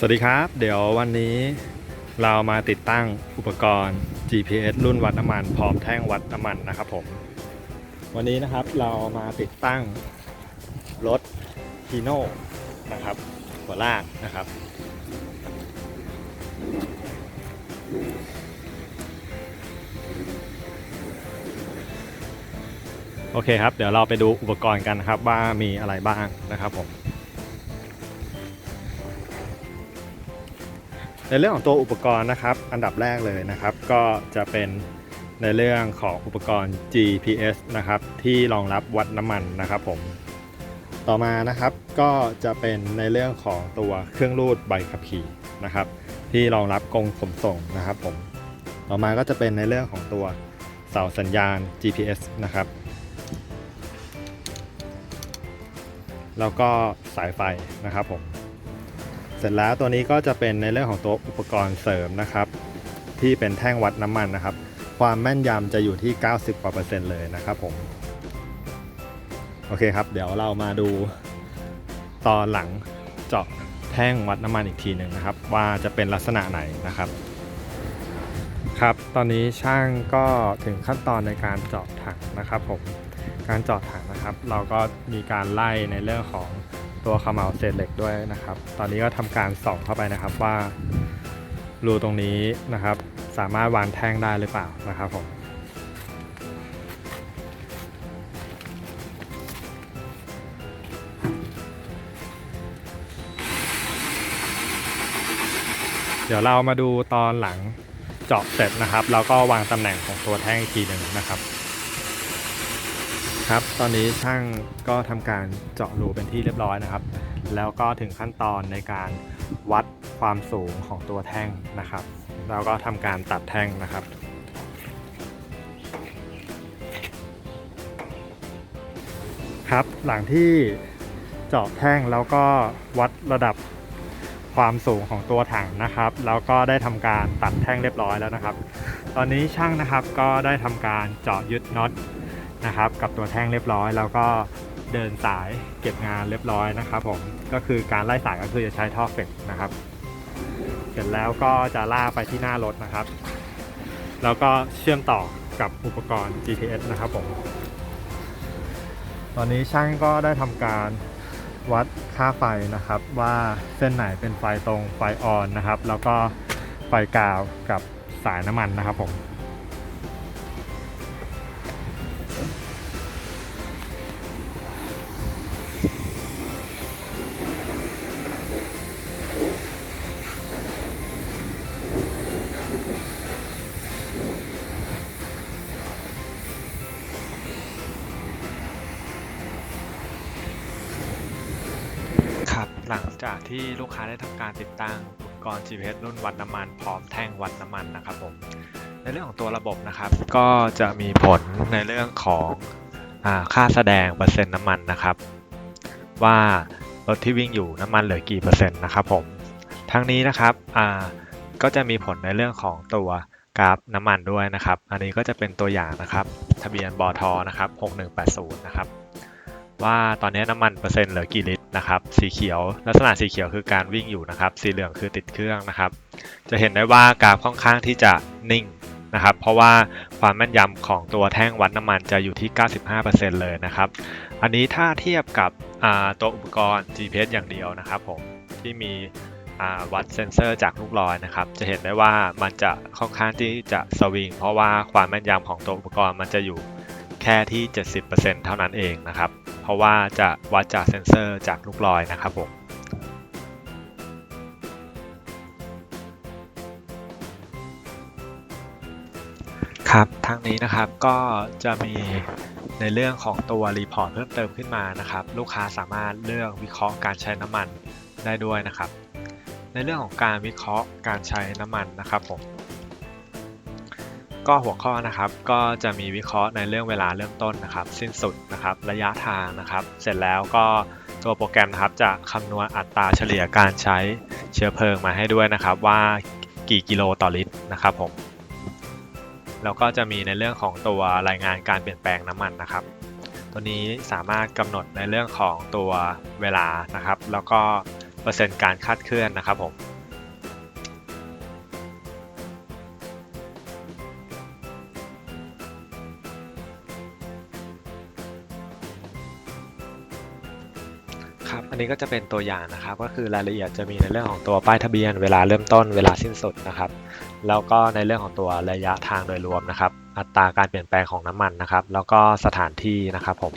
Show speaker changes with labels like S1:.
S1: สวัสดีครับ เดี๋ยววันนี้เรามาติดตั้งอุปกรณ์ GPS รุ่นวัดน้ำมันพร้อมแท่งวัดน้ำมันนะครับผม วันนี้นะครับเรามาติดตั้งรถฮีโน่นะครับ หัวลากนะครับ โอเคครับ เดี๋ยวเราไปดูอุปกรณ์กันนะครับว่ามีอะไรบ้างนะครับผม ในเรื่องของตัวอุปกรณ์นะครับ อันดับแรกเลยนะครับ ก็จะเป็นในเรื่องของอุปกรณ์ GPS นะครับ ที่รองรับวัดน้ำมันนะครับผม ต่อมานะครับก็จะเป็นในเรื่องของตัวเครื่องรูดใบขับขี่นะครับ ที่รองรับกรงขนส่งนะครับผม ต่อมาก็จะเป็นในเรื่องของตัวเสาสัญญาณ GPS นะครับ แล้วก็สายไฟนะครับผม เสร็จแล้วตัวนี้ก็จะเป็นในเรื่องของตัวอุปกรณ์เสริมนะครับ ที่เป็นแท่งวัดน้ำมันนะครับ ความแม่นยำจะอยู่ที่ 90กว่าเปอร์เซ็นต์เลยนะครับผมโอเคครับ เดี๋ยวเรามาดูตอนหลังเจาะแท่งวัดน้ำมันอีกทีหนึ่งนะครับ ว่าจะเป็นลักษณะไหนนะครับ ครับ ตอนนี้ช่างก็ถึงขั้นตอนในการเจาะถังนะครับผมการเจาะถังนะครับ เราก็มีการไล่ในเรื่องของ ตัวขมเหลาเศษเหล็กด้วยนะครับ ตอนนี้ก็ทำการส่องเข้าไปนะครับว่ารูตรงนี้นะครับ สามารถวางแท่งได้หรือเปล่านะครับผมเดี๋ยวเรามาดูตอนหลังเจาะเสร็จนะครับ แล้วก็วางตำแหน่งของตัวแท่งอีกทีหนึ่งนะครับ ครับ ตอนนี้ช่างก็ทำการเจาะรูเป็นที่เรียบร้อยนะครับ แล้วก็ถึงขั้นตอนในการวัดความสูงของตัวแท่งนะครับ แล้วก็ทำการตัดแท่งนะครับครับหลังที่เจาะแท่งแล้วก็วัดระดับความสูงของตัวถังนะครับ แล้วก็ได้ทำการตัดแท่งเรียบร้อยแล้วนะครับ ตอนนี้ช่างนะครับก็ได้ทำการเจาะยึดน็อต นะครับกับตัวแท่งเรียบร้อย แล้วก็เดินสายเก็บงานเรียบร้อยนะครับผมก็คือการไล่สายก็คือจะใช้ท่อเฟกนะครับ เสร็จแล้วก็จะลากไปที่หน้ารถนะครับ แล้วก็เชื่อมต่อกับอุปกรณ์ GPS นะครับผมตอนนี้ช่างก็ได้ทำการวัดค่าไฟนะครับว่าเส้นไหนเป็นไฟตรงไฟออนนะครับ แล้วก็ไฟกาวกับสายน้ำมันนะครับผม
S2: จากที่ลูกค้าได้ทำการติดตั้งอุปกรณ์ GPS รุ่นวัดน้ำมันพร้อมแท่งวัดน้ำมันนะครับผมในเรื่องของตัวระบบนะครับ ก็จะมีผลในเรื่องของอค่าแสดงเปอร์เซ็นต์น้ำมันนะครับ ว่ารถที่วิ่งอยู่น้ำมันเหลือกี่เปอร์เซ็นต์นะครับผมทั้งนี้นะครับก็จะมีผลในเรื่องของตัวกราฟน้ำมันด้วยนะครับ อันนี้ก็จะเป็นตัวอย่างนะครับ ทะเบียนบอทนะครับ 6180 นะครับ ว่าตอนนี้น้ำมันเปอร์เซ็นต์เหลือกี่ลิตร นะครับสีเขียวลักษณะสีเขียวคือการวิ่งอยู่นะครับ สีเหลืองคือติดเครื่องนะครับ จะเห็นได้ว่ากราฟค่อนข้างที่จะนิ่งนะครับ เพราะว่าความแม่นยำของตัวแท่งวัดน้ำมันจะอยู่ที่ 95%เลยนะครับ อันนี้ถ้าเทียบกับตัวอุปกรณ์ GPS อย่างเดียวนะครับผมที่มีวัดเซนเซอร์จากลูกลอยนะครับ จะเห็นได้ว่ามันจะค่อนข้างที่จะสวิงเพราะว่าความแม่นยำของตัวอุปกรณ์มันจะอยู่ แค่ที่ 70%เท่านั้นเองนะครับ เพราะว่าจะวัดจากเซ็นเซอร์จากลูกลอยนะครับผมครับทางนี้นะครับก็จะมีในเรื่องของตัวรีพอร์ตเพิ่มเติมขึ้นมานะครับ ลูกค้าสามารถเลือกวิเคราะห์การใช้น้ำมันได้ด้วยนะครับ ในเรื่องของการวิเคราะห์การใช้น้ำมันนะครับผม ก็หัวข้อนะครับก็จะมีวิเคราะห์ในเรื่องเวลาเริ่มต้นนะครับ สิ้นสุดนะครับระยะทางนะครับ เสร็จแล้วก็ตัวโปรแกรมนะครับจะคำนวณอัตราเฉลี่ยการใช้เชื้อเพลิงมาให้ด้วยนะครับ ว่ากี่กิโลต่อลิตรนะครับผมแล้วก็จะมีในเรื่องของตัวรายงานการเปลี่ยนแปลงน้ำมันนะครับ ตัวนี้สามารถกำหนดในเรื่องของตัวเวลานะครับ แล้วก็เปอร์เซ็นต์การคาดเคลื่อนนะครับผม
S1: ครับ อันนี้ก็จะเป็นตัวอย่างนะครับ ก็คือรายละเอียดจะมีในเรื่องของตัวป้ายทะเบียน เวลาเริ่มต้นเวลาสิ้นสุดนะครับ แล้วก็ในเรื่องของตัวระยะทางโดยรวมนะครับ อัตราการเปลี่ยนแปลงของน้ำมันนะครับ แล้วก็สถานที่นะครับผม